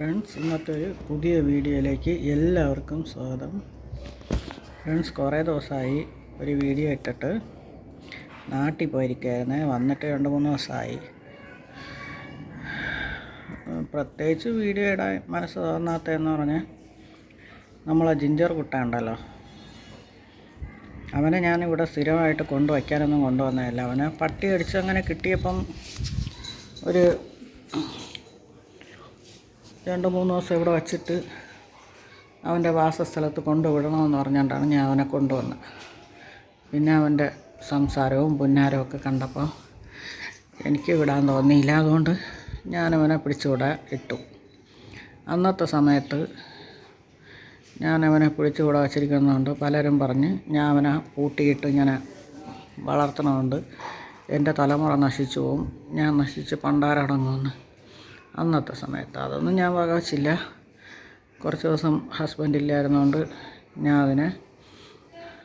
Friends ഇന്നത്തെ ഒരു പുതിയ വീഡിയോയിലേക്ക് എല്ലാവർക്കും സ്വാഗതം. ഫ്രണ്ട്സ് കുറേ ദിവസമായി ഒരു വീഡിയോ ഇട്ടിട്ട് നാട്ടിൽ പോയിരിക്കുകയായിരുന്നേ. വന്നിട്ട് രണ്ട് മൂന്ന് ദിവസമായി. പ്രത്യേകിച്ച് വീഡിയോ ഇടാൻ മനസ്സ് തോന്നാത്തതെന്ന് പറഞ്ഞാൽ നമ്മളെ ജിഞ്ചർ കുട്ട ഉണ്ടല്ലോ. അവനെ ഞാനിവിടെ സ്ഥിരമായിട്ട് കൊണ്ടുവയ്ക്കാനൊന്നും കൊണ്ടുവന്നതല്ല. അവനെ പട്ടി അടിച്ച് അങ്ങനെ കിട്ടിയപ്പം ഒരു രണ്ട് മൂന്ന് ദിവസം ഇവിടെ വച്ചിട്ട് അവന്റെ വാസസ്ഥലത്ത് കൊണ്ടുവിടണമെന്ന് പറഞ്ഞുകൊണ്ടാണ് ഞാൻ അവനെ കൊണ്ടുവന്നത്. പിന്നെ അവന്റെ സംസാരവും പുന്നാരവും ഒക്കെ കണ്ടപ്പോൾ എനിക്ക് വിടാൻ തോന്നിയില്ല. അതുകൊണ്ട് ഞാനവനെ പിടിച്ചുവിടാൻ ഇട്ടു. അന്നത്തെ സമയത്ത് ഞാനവനെ പിടിച്ചുകൂടെ വച്ചിരിക്കുന്നതുകൊണ്ട് പലരും പറഞ്ഞ് ഞാൻ അവനെ പൂട്ടിയിട്ട് ഇങ്ങനെ വളർത്തണമുണ്ട് എന്റെ തലമുറ നശിച്ചു പോവും. ഞാൻ നശിച്ച് പണ്ടാരടങ്ങുമെന്ന്. അന്നത്തെ സമയത്ത്. അതൊന്നും ഞാൻ വകവച്ചില്ല. കുറച്ച് ദിവസം ഹസ്ബൻഡ് ഇല്ലായിരുന്നുകൊണ്ട് ഞാൻ അതിനെ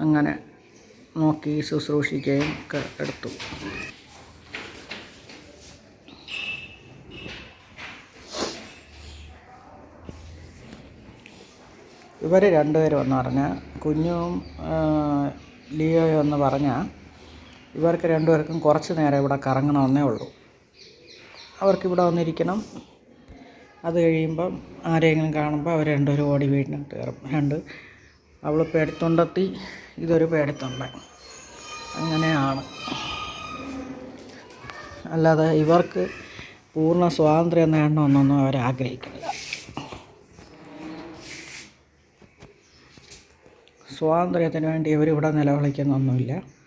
അങ്ങനെ നോക്കി ശുശ്രൂഷിക്കുകയും ഒക്കെ എടുത്തു. ഇവർ രണ്ടുപേരും എന്ന് പറഞ്ഞാൽ കുഞ്ഞും ലിയോയും എന്ന് പറഞ്ഞാൽ ഇവർക്ക് രണ്ടുപേർക്കും കുറച്ച് നേരം ഇവിടെ കറങ്ങണമെന്നേ ഉള്ളൂ. അവർക്കിവിടെ വന്നിരിക്കണം. അത് കഴിയുമ്പം ആരെങ്കിലും കാണുമ്പോൾ അവർ രണ്ടുപേരും ഓടി വീടിനകത്ത് കയറും. രണ്ട് അവൾ പേടിത്തൊണ്ടെത്തി ഇതൊരു പേടിത്തൊണ്ട. അങ്ങനെയാണ്. അല്ലാതെ ഇവർക്ക് പൂർണ സ്വാതന്ത്ര്യം നേടണമെന്നൊന്നും അവർ ആഗ്രഹിക്കുന്നില്ല. സ്വാതന്ത്ര്യത്തിന് വേണ്ടി ഇവരിവിടെ നിലവിളിക്കുന്നൊന്നുമില്ല.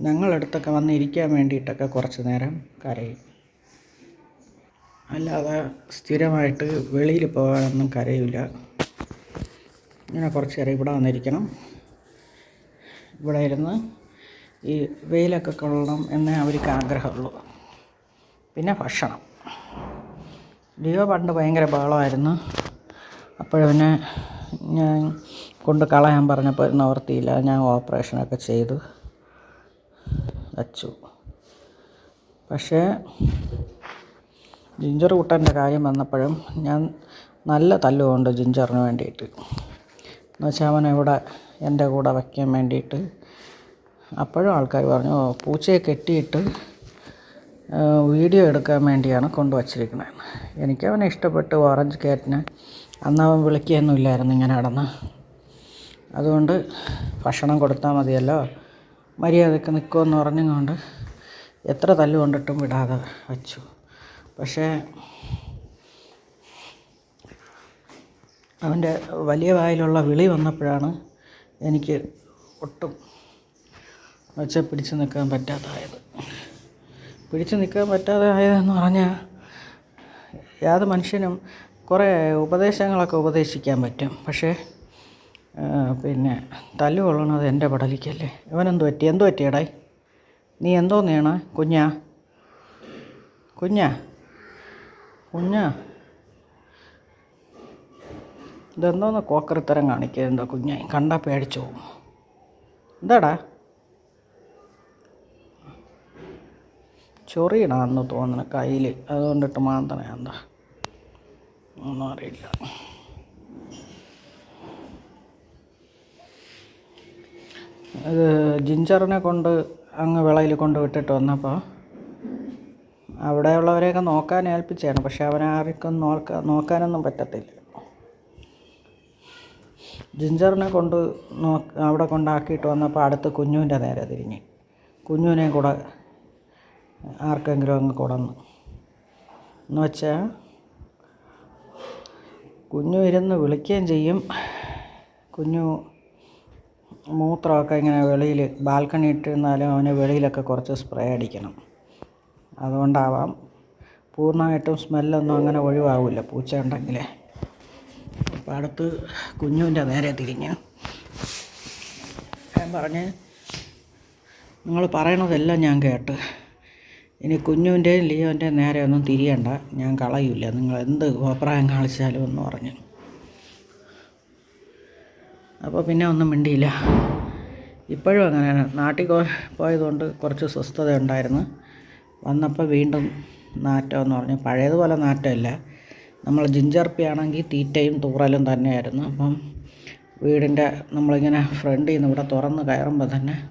ഞങ്ങളടുത്തൊക്കെ വന്നിരിക്കാൻ വേണ്ടിയിട്ടൊക്കെ കുറച്ച് നേരം കരയും. അല്ലാതെ സ്ഥിരമായിട്ട് വെളിയിൽ പോകാനൊന്നും കരയില്ല. ഇങ്ങനെ കുറച്ച് നേരം ഇവിടെ വന്നിരിക്കണം. ഇവിടെ ഇരുന്ന് ഈ വെയിലൊക്കെ കൊള്ളണം എന്നേ അവർക്ക് ആഗ്രഹമുള്ളൂ. പിന്നെ ഭക്ഷണം. ലിയോ പണ്ട് ഭയങ്കര ബഹളമായിരുന്നു. അപ്പോഴവനെ ഞാൻ കൊണ്ട് കളയാൻ പറഞ്ഞപ്പോൾ നിവർത്തിയില്ല ഞാൻ ഓപ്പറേഷനൊക്കെ ചെയ്തു. വച്ചു. പക്ഷേ ജിഞ്ചർ കുട്ടന്റെ കാര്യം വന്നപ്പോഴും ഞാൻ നല്ല തല്ലുകൊണ്ട് ജിഞ്ചറിന് വേണ്ടിയിട്ട്. എന്നുവെച്ചാൽ അവൻ ഇവിടെ എന്റെ കൂടെ വയ്ക്കാൻ വേണ്ടിയിട്ട്? അപ്പോഴും ആൾക്കാർ പറഞ്ഞു പൂച്ചയെ കെട്ടിയിട്ട് വീഡിയോ എടുക്കാൻ വേണ്ടിയാണ് കൊണ്ടുവച്ചിരിക്കുന്നത്. എനിക്ക് അവനെ ഇഷ്ടപ്പെട്ടു ഓറഞ്ച് കാറ്റിനെ അന്ന് അവൻ വിളിക്കുകയൊന്നുമില്ലായിരുന്നു ഇങ്ങനെ നടന്ന്. അതുകൊണ്ട് ഭക്ഷണം കൊടുത്താൽ മതിയല്ലോ. മര്യാദയ്ക്ക് നിൽക്കുമെന്ന് പറഞ്ഞുകൊണ്ട് എത്ര തല്ല് കൊണ്ടിട്ടും വിടാതെ വച്ചു. പക്ഷേ അവന്റെ വലിയ വായിലുള്ള വിളി വന്നപ്പോഴാണ് എനിക്ക് ഒട്ടും വെച്ച പിടിച്ചു നിൽക്കാൻ പറ്റാതായത്. പിടിച്ചു നിൽക്കാൻ പറ്റാതെ ആയതെന്ന് പറഞ്ഞാൽ യാത് മനുഷ്യനും കുറേ ഉപദേശങ്ങളൊക്കെ ഉപദേശിക്കാൻ പറ്റും. പക്ഷേ പിന്നെ തല്ലു കൊള്ളണത് എന്റെ പടലിക്കല്ലേ. ഇവനെന്ത് പറ്റി? എന്ത് പറ്റിയടായി നീ എന്തോന്നെയാണ് കുഞ്ഞാ? കുഞ്ഞാ? കുഞ്ഞാ? ഇതെന്തോന്ന് കോക്കറിത്തരം കാണിക്കുക എന്തോ കുഞ്ഞായി കണ്ടാൽ പേടിച്ചു പോകും. എന്താടാ? ചൊറിയിടാന്ന് തോന്നണ കയ്യിൽ അതുകൊണ്ടിട്ട് മാന്തണ എന്താ? ഒന്നും അറിയില്ല. ഇത് ജിഞ്ചറിനെ കൊണ്ട് അങ്ങ് വിളയിൽ കൊണ്ട് വിട്ടിട്ട് വന്നപ്പോൾ അവിടെയുള്ളവരെയൊക്കെ നോക്കാൻ ഏൽപ്പിച്ചാണ് പക്ഷെ അവനാർക്കും നോക്കാൻ നോക്കാനൊന്നും പറ്റത്തില്ല. ജിഞ്ചറിനെ കൊണ്ട് നോ അവിടെ കൊണ്ടാക്കിയിട്ട് വന്നപ്പോൾ അടുത്ത് കുഞ്ഞുവിന്റെ നേരെ തിരിഞ്ഞ്. കുഞ്ഞുവിനെയും കൂടെ ആർക്കെങ്കിലും അങ്ങ് കൊടന്നു. എന്ന് വെച്ചാൽ കുഞ്ഞു ഇരുന്ന് വിളിക്കുകയും ചെയ്യും. കുഞ്ഞു മൂത്രമൊക്കെ ഇങ്ങനെ വെളിയിൽ ബാൽക്കണി ഇട്ടിരുന്നാലും അവന് വെളിയിലൊക്കെ കുറച്ച് സ്പ്രേ അടിക്കണം. അതുകൊണ്ടാവാം പൂർണമായിട്ടും സ്മെല്ലൊന്നും അങ്ങനെ ഒഴിവാകില്ല പൂച്ച ഉണ്ടെങ്കിൽ അപ്പം അടുത്ത് കുഞ്ഞുവിന്റെ നേരെ തിരിഞ്ഞ്. ഞാൻ പറഞ്ഞ് നിങ്ങൾ പറയണതെല്ലാം ഞാൻ കേട്ട്. ഇനി കുഞ്ഞുവിന്റെയും ലിയോന്റെയും നേരെ ഒന്നും തിരിയണ്ട. ഞാൻ കളയില്ല നിങ്ങൾ എന്ത് അഭിപ്രായം കാണിച്ചാലും എന്ന് പറഞ്ഞു. അപ്പോൾ പിന്നെ ഒന്നും മിണ്ടിയില്ല. ഇപ്പോഴും അങ്ങനെയാണ്. നാട്ടിൽ പോയതുകൊണ്ട് കുറച്ച് സ്വസ്ഥത ഉണ്ടായിരുന്നു. വന്നപ്പോൾ വീണ്ടും നാറ്റം എന്ന് പറഞ്ഞു. പഴയതുപോലെ നാറ്റമില്ല. നമ്മൾ ജിഞ്ചർ പി ആണെങ്കിൽ തീറ്റയും തൂറലും തന്നെയായിരുന്നു. അപ്പം വീടിന്റെ നമ്മളിങ്ങനെ ഫ്രണ്ടിൽ നിന്ന് ഇവിടെ തുറന്ന് കയറുമ്പോൾ തന്നെ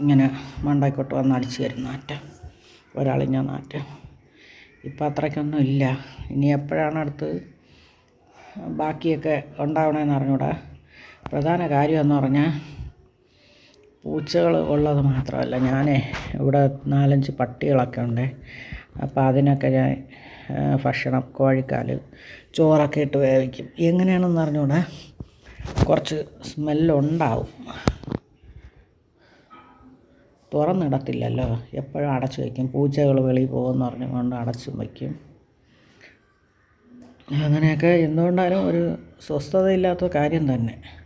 ഇങ്ങനെ മണ്ടയ്ക്കോട്ട് വന്ന് അടിച്ചു തരും നാറ്റം. ഒരാളിഞ്ഞ നാറ്റം. ഇപ്പം അത്രയ്ക്കൊന്നും ഇല്ല. ഇനി എപ്പോഴാണ് അടുത്ത് ബാക്കിയൊക്കെ ഉണ്ടാവണമെന്ന് അറിഞ്ഞൂടാ. പ്രധാന കാര്യമെന്ന് പറഞ്ഞാൽ പൂച്ചകൾ ഉള്ളത് മാത്രമല്ല. ഞാൻ ഇവിടെ നാലഞ്ച് പട്ടികളൊക്കെ ഉണ്ട്. അപ്പോൾ അതിനൊക്കെ ഞാൻ ഭക്ഷണം കോഴിക്കാൽ ചോറൊക്കെ ഇട്ട് വേവിക്കും. എങ്ങനെയാണെന്ന് പറഞ്ഞുകൂടെ കുറച്ച് സ്മെല്ലുണ്ടാവും. തുറന്നിടത്തില്ലല്ലോ. എപ്പോഴും അടച്ചു വയ്ക്കും പൂച്ചകൾ വെളിയിൽ പോകുമെന്ന് പറഞ്ഞുകൊണ്ട് അടച്ചും വയ്ക്കും അങ്ങനെയൊക്കെ എന്തുകൊണ്ടാലും ഒരു സ്വസ്ഥതയില്ലാത്ത കാര്യം തന്നെ.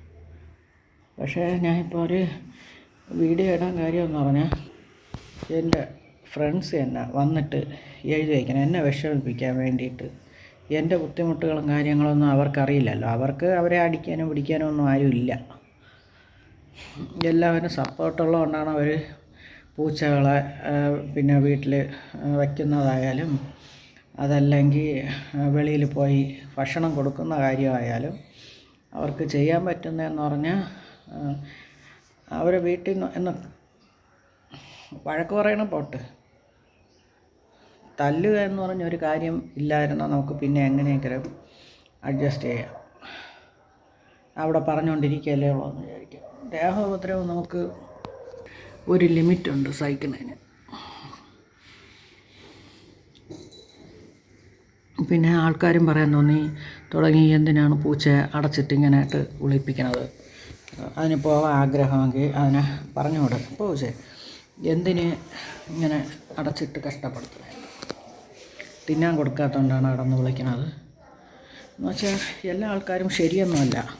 പക്ഷേ ഞാനിപ്പോൾ ഒരു വീഡിയോ ഇടാൻ കാര്യമെന്ന് പറഞ്ഞാൽ എന്റെ ഫ്രണ്ട്സ് തന്നെ വന്നിട്ട് എഴുതി വയ്ക്കണം എന്നെ വിഷമിപ്പിക്കാൻ വേണ്ടിയിട്ട്. എന്റെ ബുദ്ധിമുട്ടുകളും കാര്യങ്ങളൊന്നും അവർക്കറിയില്ലല്ലോ. അവർക്ക് അവരെ അടിക്കാനോ പിടിക്കാനോ ഒന്നും ആരുമില്ല എല്ലാവരും സപ്പോർട്ടുള്ളതുകൊണ്ടാണ് അവർ പൂച്ചകളെ പിന്നെ വീട്ടിൽ വയ്ക്കുന്നതായാലും അതല്ലെങ്കിൽ വെളിയിൽ പോയി ഭക്ഷണം കൊടുക്കുന്ന കാര്യമായാലും അവർക്ക് ചെയ്യാൻ പറ്റുന്നതെന്ന് പറഞ്ഞാൽ അവർ വീട്ടിൽ നിന്ന് എന്ന് വഴക്ക് പറയണ പോട്ട്. തല്ലുക എന്ന് പറഞ്ഞ ഒരു കാര്യം ഇല്ലായിരുന്നാൽ നമുക്ക് പിന്നെ എങ്ങനെയെങ്കിലും അഡ്ജസ്റ്റ് ചെയ്യാം. അവിടെ പറഞ്ഞുകൊണ്ടിരിക്കുകയല്ലേ ഉള്ളൂ എന്ന് വിചാരിക്കാം. ദേഹോപദ്രവം നമുക്ക് ഒരു ലിമിറ്റുണ്ട് സഹിക്കുന്നതിന്. പിന്നെ ആൾക്കാരും പറയാൻ തോന്നി തുടങ്ങി എന്തിനാണ് പൂച്ച അടച്ചിട്ട് ഇങ്ങനെയായിട്ട് വിളിപ്പിക്കണത് അതിന് പോകാൻ ആഗ്രഹമെങ്കിൽ അതിനെ പറഞ്ഞു പറഞ്ഞുകൂടെ പൂച്ചെ എന്തിന് ഇങ്ങനെ അടച്ചിട്ട് കഷ്ടപ്പെടുത്തുന്നത് തിന്നാൻ കൊടുക്കാത്തതുകൊണ്ടാണ് അടന്ന് വിളിക്കുന്നത് എന്ന് വെച്ചാൽ എല്ലാ ആൾക്കാരും ശരിയൊന്നുമല്ല.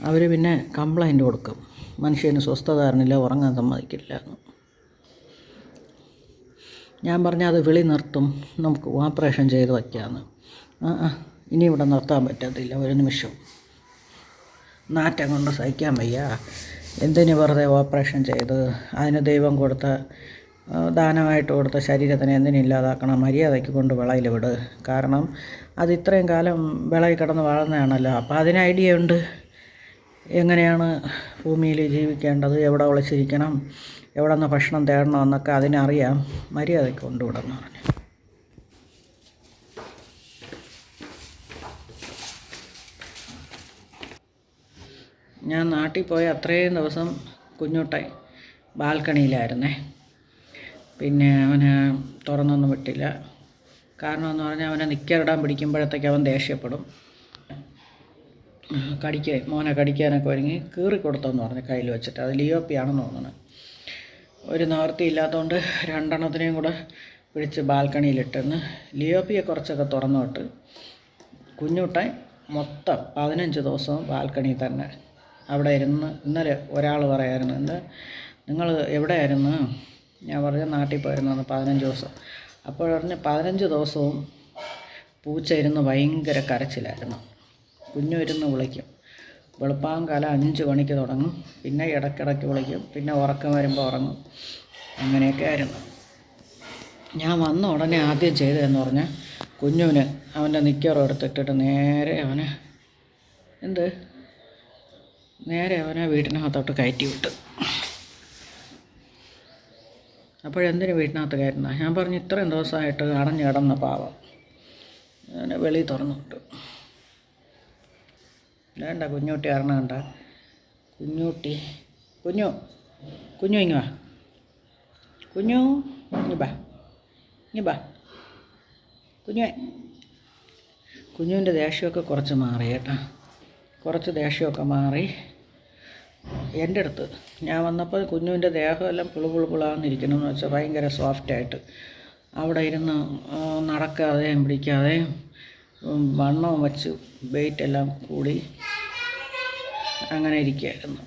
അവർ പിന്നെ കംപ്ലൈന്റ് കൊടുക്കും. മനുഷ്യന് സ്വസ്ഥത തരണില്ല ഉറങ്ങാൻ സമ്മതിക്കില്ല എന്ന്. ഞാൻ പറഞ്ഞാൽ അത് വിളി നിർത്തും. നമുക്ക് ഓപ്പറേഷൻ ചെയ്ത് വയ്ക്കാമെന്ന് ആ ഇനി ഇവിടെ നിർത്താൻ പറ്റത്തില്ല. ഒരു നിമിഷം. നാറ്റം കൊണ്ട് സഹിക്കാൻ വയ്യ. എന്തിനു വെറുതെ ഓപ്പറേഷൻ ചെയ്ത്? അതിന് ദൈവം കൊടുത്ത ദാനമായിട്ട് കൊടുത്ത ശരീരത്തിനെ എന്തിനില്ലാതാക്കണം മര്യാദയ്ക്ക് കൊണ്ട് വിളയിൽ വിട്. കാരണം അത് ഇത്രയും കാലം വിളയിൽ കിടന്ന് വളർന്നതാണല്ലോ. അപ്പോൾ അതിന് ഐഡിയ ഉണ്ട്. എങ്ങനെയാണ് ഭൂമിയിൽ ജീവിക്കേണ്ടത്? എവിടെ ഒളിച്ചിരിക്കണം? എവിടെ നിന്ന് ഭക്ഷണം തേടണമെന്നൊക്കെ അതിനറിയാം. മര്യാദയ്ക്ക് കൊണ്ടുവിടുന്നു പറഞ്ഞു. ഞാൻ നാട്ടിൽ പോയ അത്രയും ദിവസം കുഞ്ഞുട്ടൻ ബാൽക്കണിയിലായിരുന്നേ. പിന്നെ അവന് തുറന്നൊന്നും വിട്ടില്ല. കാരണം എന്ന് പറഞ്ഞാൽ അവനെ നിക്കറിടാൻ പിടിക്കുമ്പോഴത്തേക്ക് അവൻ ദേഷ്യപ്പെടും. കടിക്കാൻ മോനെ കടിക്കാനൊക്കെ ഒരുങ്ങി കീറി കൊടുത്തെന്ന് പറഞ്ഞു കയ്യിൽ വെച്ചിട്ട്. അത് ലിയോപ്പിയാണെന്ന് തോന്നുന്നു. ഒരു നിവർത്തി ഇല്ലാത്തതുകൊണ്ട് രണ്ടെണ്ണത്തിനെയും കൂടെ പിടിച്ച് ബാൽക്കണിയിലിട്ടെന്ന് ലിയോപ്പിയെ കുറച്ചൊക്കെ തുറന്നു വിട്ട് കുഞ്ഞുട്ടൻ മൊത്തം പതിനഞ്ച് ദിവസവും ബാൽക്കണിയിൽ തന്നെ അവിടെ ഇരുന്ന് ഇന്നലെ ഒരാൾ പറയായിരുന്നു എന്ത് നിങ്ങൾ എവിടെയായിരുന്നു? ഞാൻ പറഞ്ഞു നാട്ടിൽ പോയിരുന്നു പതിനഞ്ച് ദിവസം. അപ്പോൾ പറഞ്ഞ് പതിനഞ്ച് ദിവസവും പൂച്ച ഇരുന്ന് ഭയങ്കര കരച്ചിലായിരുന്നു. കുഞ്ഞു ഇരുന്ന് വിളിക്കും. വെളുപ്പാങ്കാലം അഞ്ച് മണിക്ക് തുടങ്ങും. പിന്നെ ഇടയ്ക്കിടയ്ക്ക് വിളിക്കും. പിന്നെ ഉറക്കം വരുമ്പോൾ ഉറങ്ങും. അങ്ങനെയൊക്കെ ആയിരുന്നു. ഞാൻ വന്ന ഉടനെ ആദ്യം ചെയ്തതെന്ന് പറഞ്ഞാൽ കുഞ്ഞുവിന് അവന്റെ നിക്കറും എടുത്തിട്ടിട്ട് നേരെ അവനെ എന്ത്? നേരെ അവനെ വീട്ടിനകത്തോട്ട് കയറ്റി വിട്ടു. അപ്പോഴെന്തിനു വീട്ടിനകത്ത് കയറ്റുന്ന ഞാൻ പറഞ്ഞു ഇത്രയും ദിവസമായിട്ട് അടഞ്ഞു കിടന്ന പാവം. അവനെ വെളി തുറന്നു വിട്ടു. വേണ്ട കുഞ്ഞൂട്ടി കാരണം കണ്ട? കുഞ്ഞൂട്ടി. കുഞ്ഞു കുഞ്ഞു ഇങ്ങ് വാ. കുഞ്ഞു ഇങ്ങ് ബാ. ഇങ്ങ് ബാ. കുഞ്ഞുവേ. കുഞ്ഞുവിന്റെ ദേഷ്യമൊക്കെ കുറച്ച് മാറി കേട്ടോ. കുറച്ച് ദേഷ്യമൊക്കെ മാറി. എന്റെ അടുത്ത് ഞാൻ വന്നപ്പോൾ കുഞ്ഞുവിന്റെ ദേഹമെല്ലാം പുളു പുളു പുളാന്നിരിക്കണമെന്ന് വെച്ചാൽ ഭയങ്കര സോഫ്റ്റായിട്ട്. അവിടെ ഇരുന്ന് നടക്കാതെയും പിടിക്കാതെയും വണ്ണവും വച്ച് വെയിറ്റ് എല്ലാം കൂടി അങ്ങനെ ഇരിക്കുകയായിരുന്നു.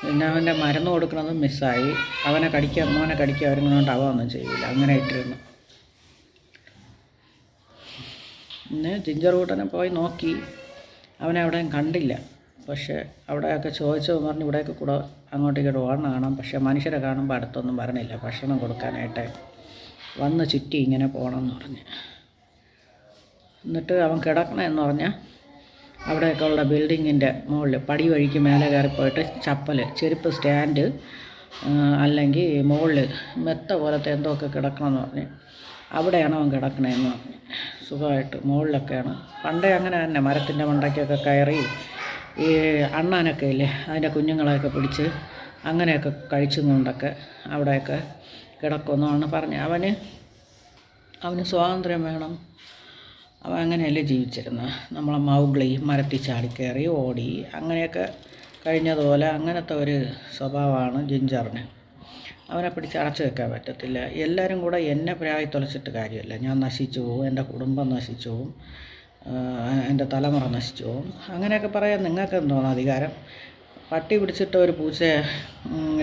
പിന്നെ അവന്റെ മരുന്ന് കൊടുക്കുന്നത് മിസ്സായി. അവനെ കടിക്കാൻ മോനെ കടിക്കുക ഒരുങ്ങുന്നതുകൊണ്ട് അവ ഒന്നും ചെയ്യില്ല. അങ്ങനെ ഇട്ടിരുന്നു. പിന്നെ ജിഞ്ചർ കൂട്ടനെ പോയി നോക്കി. അവനെ അവിടെ കണ്ടില്ല. പക്ഷേ അവിടെയൊക്കെ ചോദിച്ചു പറഞ്ഞ് ഇവിടെയൊക്കെ കൂടെ അങ്ങോട്ടേക്ക് ഓടണം കാണാം. പക്ഷേ മനുഷ്യരെ കാണുമ്പോൾ അടുത്തൊന്നും വരണില്ല. ഭക്ഷണം കൊടുക്കാനായിട്ട് വന്ന് ചുറ്റി ഇങ്ങനെ പോകണം എന്ന് പറഞ്ഞ്. എന്നിട്ട് അവൻ കിടക്കണമെന്ന് പറഞ്ഞാൽ അവിടെയൊക്കെ ഉള്ള ബിൽഡിങ്ങിന്റെ മുകളിൽ പടി വഴിക്ക് മേലെ കയറിപ്പോയിട്ട് ചപ്പൽ ചെരുപ്പ് സ്റ്റാൻഡ് അല്ലെങ്കിൽ മുകളിൽ മെത്ത പോലത്തെ എന്തോ ഒക്കെ കിടക്കണമെന്ന് പറഞ്ഞ്. അവിടെയാണ് അവൻ കിടക്കണമെന്ന് പറഞ്ഞ്. സുഖമായിട്ട് മുകളിലൊക്കെയാണ്. പണ്ടേ അങ്ങനെ തന്നെ മരത്തിന്റെ മണ്ടയ്ക്കൊക്കെ കയറി ഈ അണ്ണാനൊക്കെ ഇല്ലേ അതിന്റെ കുഞ്ഞുങ്ങളെയൊക്കെ പിടിച്ച് അങ്ങനെയൊക്കെ കഴിച്ചുകൊണ്ടൊക്കെ അവിടെയൊക്കെ കിടക്കുമെന്നാണ് പറഞ്ഞത്. അവന് അവന് സ്വാതന്ത്ര്യം വേണം. അവൻ അങ്ങനെയല്ലേ ജീവിച്ചിരുന്നത്. നമ്മളെ മൗഗ്ലി മരത്തിൽ ചാടിക്കയറി ഓടി അങ്ങനെയൊക്കെ കഴിഞ്ഞതുപോലെ അങ്ങനത്തെ ഒരു സ്വഭാവമാണ് ജിഞ്ചറിന്. അവനെ പിടിച്ച് അടച്ചു വെക്കാൻ പറ്റത്തില്ല. എല്ലാവരും കൂടെ എന്നെ പ്രായി തുലച്ചിട്ട് കാര്യമില്ല. ഞാൻ നശിച്ചു പോവും എന്റെ കുടുംബം നശിച്ചു പോവും എന്റെ തലമുറ നശിച്ചു പോവും. അങ്ങനെയൊക്കെ പറയാൻ നിങ്ങൾക്ക് എന്തോന്നു അധികാരം? പട്ടി പിടിച്ചിട്ട് ഒരു പൂച്ച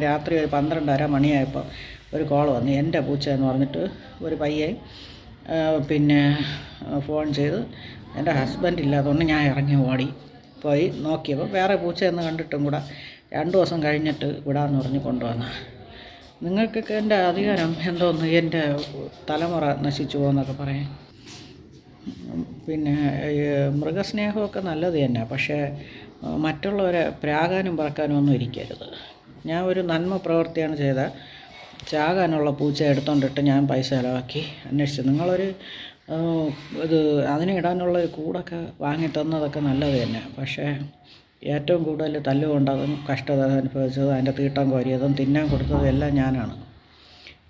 രാത്രി ഒരു പന്ത്രണ്ടര മണിയായപ്പോൾ ഒരു കോൾ വന്നു. എന്റെ പൂച്ച എന്ന് പറഞ്ഞിട്ട് ഒരു പയ്യൻ പിന്നെ ഫോൺ ചെയ്ത് എന്റെ ഹസ്ബൻഡ് ഇല്ലാത്തതുകൊണ്ട് ഞാൻ ഇറങ്ങി ഓടി പോയി നോക്കിയപ്പോൾ വേറെ പൂച്ച എന്ന് കണ്ടിട്ടും കൂടെ രണ്ട് ദിവസം കഴിഞ്ഞിട്ട് വിടാമെന്ന് പറഞ്ഞ് കൊണ്ടുവന്ന. നിങ്ങൾക്കൊക്കെ എന്റെ അധികാരം എന്തോന്ന്? എന്റെ തലമുറ നശിച്ചു പോകുന്നൊക്കെ പറയാൻ പിന്നെ മൃഗസ്നേഹമൊക്കെ നല്ലത് തന്നെ. പക്ഷേ മറ്റുള്ളവരെ പ്രാകാനും പറക്കാനും ഒന്നും ഇരിക്കരുത്. ഞാൻ ഒരു നന്മ പ്രവൃത്തിയാണ് ചെയ്ത. ചാകാനുള്ള പൂച്ച എടുത്തോണ്ടിട്ട് ഞാൻ പൈസ ചിലവാക്കി. അന്വേഷിച്ചു നിങ്ങളൊരു ഇത് അതിന് ഇടാനുള്ള കൂടൊക്കെ വാങ്ങി തന്നതൊക്കെ നല്ലത് തന്നെ. പക്ഷേ ഏറ്റവും കൂടുതൽ തല്ലുകൊണ്ടതും കഷ്ടത അനുഭവിച്ചതും അതിന്റെ തീട്ടം കോരിയതും തിന്നാൻ കൊടുത്തതും എല്ലാം ഞാനാണ്.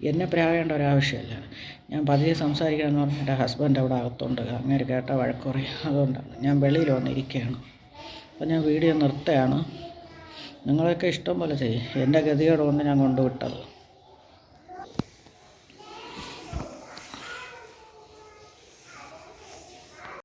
എന്നെ പ്രാകേണ്ട ഒരാവശ്യമില്ല. ഞാൻ പതിയെ സംസാരിക്കണമെന്ന് പറഞ്ഞാൽ എന്റെ ഹസ്ബൻഡ് അവിടെ അകത്തുണ്ട്. അങ്ങനെ കേട്ട വഴക്കുറയും. അതുകൊണ്ടാണ് ഞാൻ വെളിയിൽ വന്നിരിക്കുകയാണ്. അപ്പോൾ ഞാൻ വീഡിയോ നിർത്തുകയാണ്. നിങ്ങളൊക്കെ ഇഷ്ടം പോലെ ചെയ്യും. എന്റെ ഗതികേട് ഞാൻ കൊണ്ടുവിട്ടത്.